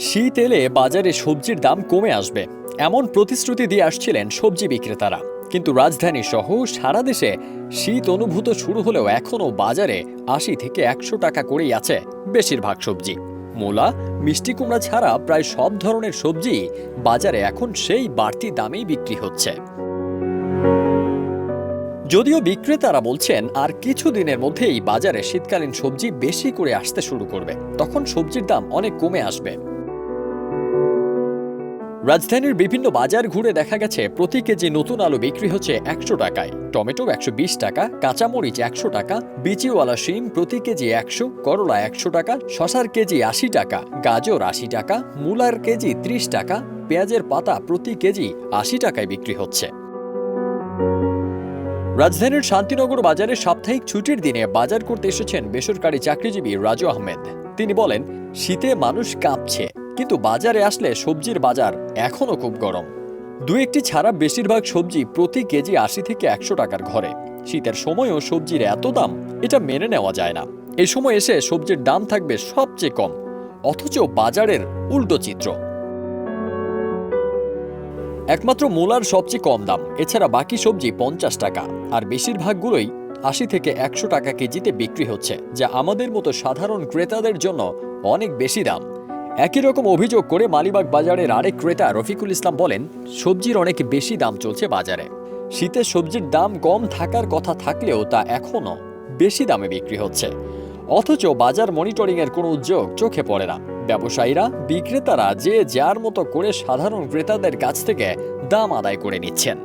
শীত এলে বাজারে সবজির দাম কমে আসবে। এমন প্রতিশ্রুতি দিয়ে আসছিলেন সবজি বিক্রেতারা। কিন্তু রাজধানী সহ সারা দেশে শীত অনুভূত শুরু হলেও এখনও বাজারে আশি থেকে একশো টাকা করেই আছে বেশিরভাগ সবজি। মূলা, মিষ্টি কুমড়া ছাড়া প্রায় সব ধরনের সবজি বাজারে এখন সেই বাড়তি দামেই বিক্রি হচ্ছে। যদিও বিক্রেতারা বলছেন, আর কিছু দিনের মধ্যেই বাজারে শীতকালীন সবজি বেশি করে আসতে শুরু করবে। তখন সবজির দাম অনেক কমে আসবে। রাজধানীর বিভিন্ন বাজার ঘুরে দেখা গেছে, প্রতি কেজি নতুন আলু বিক্রি হচ্ছে একশো টাকায়। টমেটো একশো বিশ টাকা, কাঁচামরিচ একশো টাকা, বিচিওয়ালা শিম প্রতি কেজি একশো, করলা একশো টাকা, শশার কেজি আশি টাকা, গাজর আশি টাকা, মূলার কেজি ত্রিশ টাকা, পেঁয়াজের পাতা প্রতি কেজি আশি টাকায় বিক্রি হচ্ছে। রাজধানীর শান্তিনগর বাজারে সাপ্তাহিক ছুটির দিনে বাজার করতে এসেছেন বেসরকারি চাকরিজীবী রাজু আহমেদ। তিনি বলেন, শীতে মানুষ কাঁপছে। কিন্তু বাজারে আসলে সবজির বাজার এখনও খুব গরম। দু একটি ছাড়া বেশিরভাগ সবজি প্রতি কেজি আশি থেকে একশো টাকার ঘরে। শীতের সময়ও সবজির এত দাম, এটা মেনে নেওয়া যায় না। এই সময় এসে সবজির দাম থাকবে সবচেয়ে কম, অথচ বাজারের উল্টো চিত্র। একমাত্র মূলার সবচেয়ে কম দাম, এছাড়া বাকি সবজি পঞ্চাশ টাকা, আর বেশিরভাগগুলোই আশি থেকে একশো টাকা কেজিতে বিক্রি হচ্ছে, যা আমাদের মতো সাধারণ ক্রেতাদের জন্য অনেক বেশি দাম। একই রকম অভিযোগ করে মালিবাগ বাজারের আরেক ক্রেতা রফিকুল ইসলাম বলেন, সবজির অনেক বেশি দাম চলছে বাজারে। শীতে সবজির দাম কম থাকার কথা থাকলেও তা এখনও বেশি দামে বিক্রি হচ্ছে। অথচ বাজার মনিটরিং এর কোনো উদ্যোগ চোখে পড়ে না। ব্যবসায়ীরা, বিক্রেতারা যে যার মতো করে সাধারণ ক্রেতাদের কাছ থেকে দাম আদায় করে নিচ্ছেন।